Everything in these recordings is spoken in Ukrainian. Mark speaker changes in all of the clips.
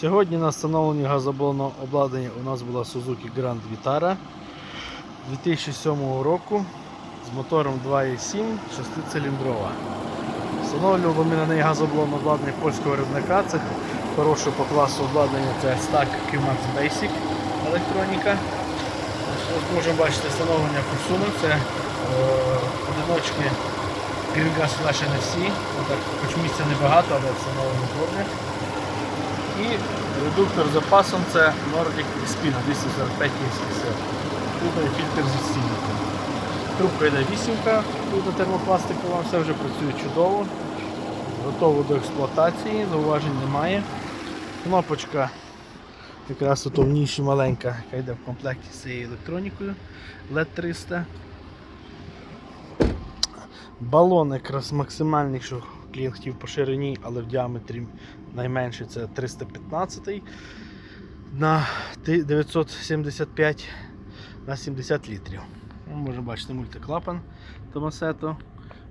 Speaker 1: Сьогодні на встановленні газоблонного обладнання у нас була Suzuki Grand Vitara 2007 року з мотором 2.7 шестициліндрова. Встановлювали ми на неї газоблонне обладнання польського виробника. Це хороше по класу обладнання це Stack QMAX Basic електроніка. Можемо бачити встановлення форсунок. Це е, одиночки флеш NFC. Отак, хоч місця небагато, але встановлено добре. І редуктор з запасом це Nordic Spin 245 кінських сил. Тут є фільтр зі стільником. Трубка йде вісімка, тут термопластикова, все вже працює чудово. Готово до експлуатації, зауважень немає. Кнопочка якраз в ніші маленька, яка йде в комплекті з цією електронікою LED 300. Балон якраз максимальний, що клієнт по ширині, але в діаметрі найменший це 315 на 975 на 70 літрів. Ну, Можна бачити мультиклапан Томасето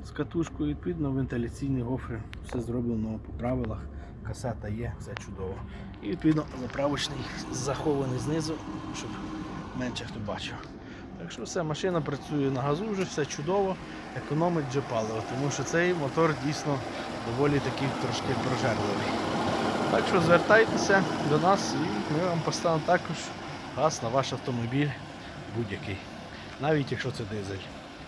Speaker 1: з катушкою, відповідно, вентиляційні гофри, все зроблено по правилах. Касета є, все чудово. І відповідно заправочний захований знизу, щоб менше хто бачив. Так що все, машина працює на газу, вже все чудово, економить вже паливо, тому що цей мотор дійсно доволі такий трошки прожерливий. Так що звертайтеся до нас і ми вам поставимо також газ на ваш автомобіль будь-який, навіть якщо це дизель.